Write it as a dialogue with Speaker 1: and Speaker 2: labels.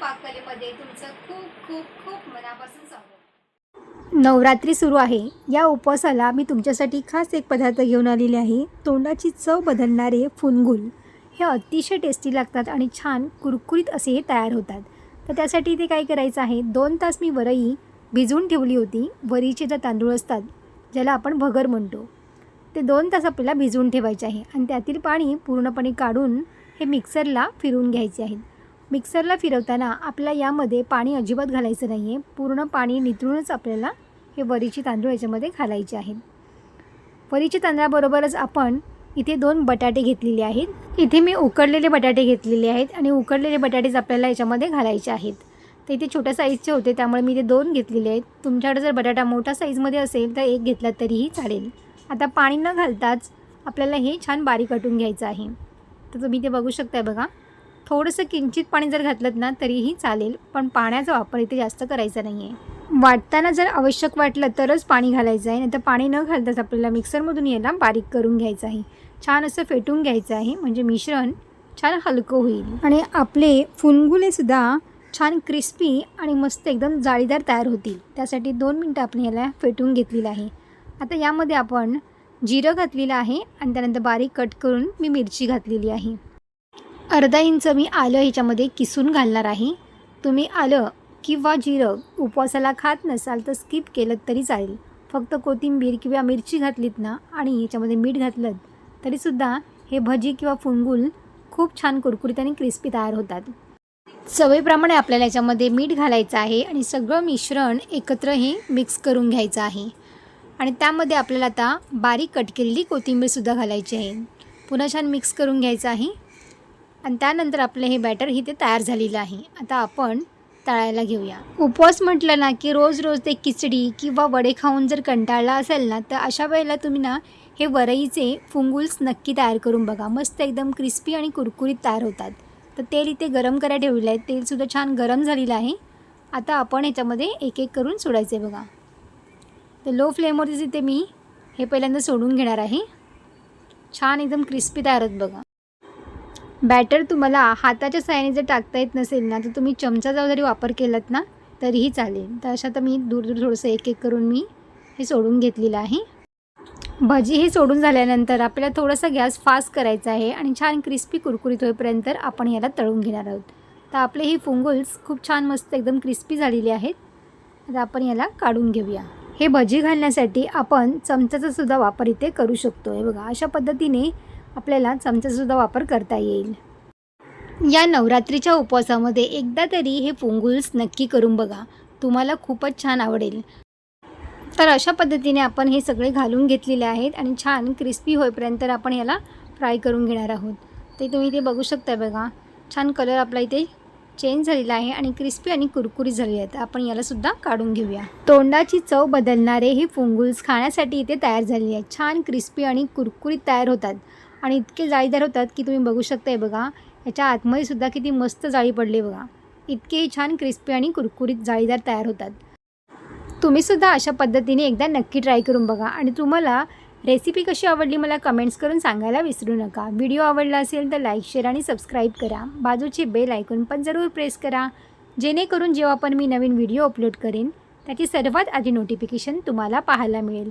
Speaker 1: पाककलेमध्ये तुमचं खूप खूप खूप मनापासून स्वागत.
Speaker 2: नवरात्री सुरू आहे. या उपवासाला मी तुमच्यासाठी खास एक पदार्थ घेऊन आलेले आहे. तोंडाची चव बदलणारे फुनगुल. हे अतिशय टेस्टी लागतात आणि छान कुरकुरीत असे हे तयार होतात. तर त्यासाठी ते काय करायचं आहे? दोन तास मी वरई भिजवून ठेवली होती. वरीचे जे तांदूळ असतात ज्याला आपण भगर म्हणतो ते दोन तास आपल्याला भिजवून ठेवायचे आहे. आणि त्यातील पाणी पूर्णपणे काढून हे मिक्सरला फिरवून घ्यायचे आहेत मिक्सरला फिरवताना आपल्याला यामध्ये पाणी अजिबात घालायचं नाही आहे पूर्ण पाणी निथळूनच आपल्याला हे वरीची तांदूळ याच्यामध्ये घालायचे आहेत. वरीच्या तांदळाबरोबरच आपण इथे दोन बटाटे घेतलेले आहेत. इथे मी उकडलेले बटाटे घेतलेले आहेत आणि उकडलेले बटाटेच आपल्याला याच्यामध्ये घालायचे आहेत. तर इथे छोट्या साईजचे होते त्यामुळे मी ते दोन घेतलेले आहेत. तुमच्याकडे जर बटाटा मोठ्या साईजमध्ये असेल तर एक घेतला तरीही चालेल. आता पाणी न घालताच आपल्याला हे छान बारीक कटून घ्यायचं आहे. तर तुम्ही ते बघू शकताय बघा. थोडंसं किंचित पाणी जर घातलं ना तरीही चालेल. पण पाण्याचा वापर इथे जास्त करायचा नाही आहे वाटताना जर आवश्यक वाटलं तरच पाणी घालायचं आहे. नाही तर पाणी न घालताच आपल्याला मिक्सरमधून याला बारीक करून घ्यायचं आहे. छान असं फेटून घ्यायचं आहे. म्हणजे मिश्रण छान हलकं होईल. आणि आपले फुनगुलेसुद्धा छान क्रिस्पी आणि मस्त एकदम जाळीदार तयार होतील. त्यासाठी दोन मिनटं आपण याला फेटून घेतलेलं आहे. आता यामध्ये आपण जिरं घातलेलं आहे आणि त्यानंतर बारीक कट करून मी मिरची घातलेली आहे. अर्धा इंच मी आलं ह्याच्यामध्ये किसून घालणार आहे. तुम्ही आलं किंवा जिरं उपवासाला खात नसाल तर स्किप केलं तरी चालेल. फक्त कोथिंबीर किंवा मिरची घातलीत ना आणि ह्याच्यामध्ये मीठ घातलं तरीसुद्धा हे भजी किंवा फुंगुल खूप छान कुरकुरीत आणि क्रिस्पी तयार होतात. चवीप्रमाणे आपल्याला याच्यामध्ये मीठ घालायचं आहे आणि सगळं मिश्रण एकत्र हे मिक्स करून घ्यायचं आहे. आणि त्यामध्ये आपल्याला आता बारीक कट केलेली कोथिंबीरसुद्धा घालायची आहे. पुन्हा छान मिक्स करून घ्यायचं आहे. आणि त्यानंतर आपलं हे बॅटर इथे तयार झालेलं आहे. आता आपण तळायला घेऊया. उपवास म्हटलं ना की रोज रोज ते खिचडी किंवा वडे खाऊन जर कंटाळला असेल ना तर अशा वेळेला तुम्ही ना हे वरईचे फुंगुल्स नक्की तयार करून बघा. मस्त एकदम क्रिस्पी आणि कुरकुरीत तयार होतात. तर तेल इथे गरम करायला ठेवलेलं आहे. तेलसुद्धा छान गरम झालेलं आहे. आता आपण ह्याच्यामध्ये एक एक करून सोडायचे बघा. तर लो फ्लेमवरतीच इथे मी हे पहिल्यांदा सोडून घेणार आहे. छान एकदम क्रिस्पी तयार होत बघा. बॅटर तुम्हाला हाताच्या साहाय्याने जर टाकता येत नसेल ना तर तुम्ही चमचाचा जरी वापर केलात ना तरीही चालेल. तर अशा तर मी दूर दूर थोडंसं एक एक करून मी हे सोडून घेतलेलं आहे. भजी हे सोडून झाल्यानंतर आपल्याला थोडासा गॅस फास्ट करायचा आहे आणि छान क्रिस्पी कुरकुरीत होईपर्यंत आपण याला तळून घेणार आहोत. तर आपले ही फुंगुल्स खूप छान मस्त एकदम क्रिस्पी झालेली आहेत. आता आपण याला काढून घेऊया. हे भजी घालण्यासाठी आपण चमच्याचा सुद्धा वापर इथे करू शकतो. हे बघा अशा पद्धतीने आपल्याला चमचासुद्धा वापर करता येईल. या नवरात्रीच्या उपवासामध्ये एकदा तरी हे पोंगुल्स नक्की करून बघा. तुम्हाला खूपच छान आवडेल. तर अशा पद्धतीने आपण हे सगळे घालून घेतलेले आहेत आणि छान क्रिस्पी होईपर्यंत आपण याला फ्राय करून घेणार आहोत. ते तुम्ही इथे बघू शकता बघा. छान कलर आपला इथे चेंज झालेला आहे आणि क्रिस्पी आणि कुरकुरी झालेली आहेत आपण यालासुद्धा काढून घेऊया. तोंडाची चव बदलणारे हे फुंगुल्स खाण्यासाठी इथे तयार झालेले आहेत छान क्रिस्पी आणि कुरकुरीत तयार होतात. आणि इतके जाळीदार होतात की तुम्ही बघू शकताय बघा याच्या आतमध्ये सुद्धा किती मस्त जाळी पडली बघा. इतकेही छान क्रिस्पी आणि कुरकुरीत जाळीदार तयार होतात. तुम्हीसुद्धा अशा पद्धतीने एकदा नक्की ट्राय करून बघा आणि तुम्हाला रेसिपी कशी आवडली मला कमेंट्स करून सांगायला विसरू नका. व्हिडिओ आवडला असेल तर लाईक शेअर आणि सबस्क्राईब करा. बाजूची बेल ऐकून पण जरूर प्रेस करा. जेणेकरून जेव्हा पण मी नवीन व्हिडिओ अपलोड करेन त्याची सर्वात आधी नोटिफिकेशन तुम्हाला पाहायला मिळेल.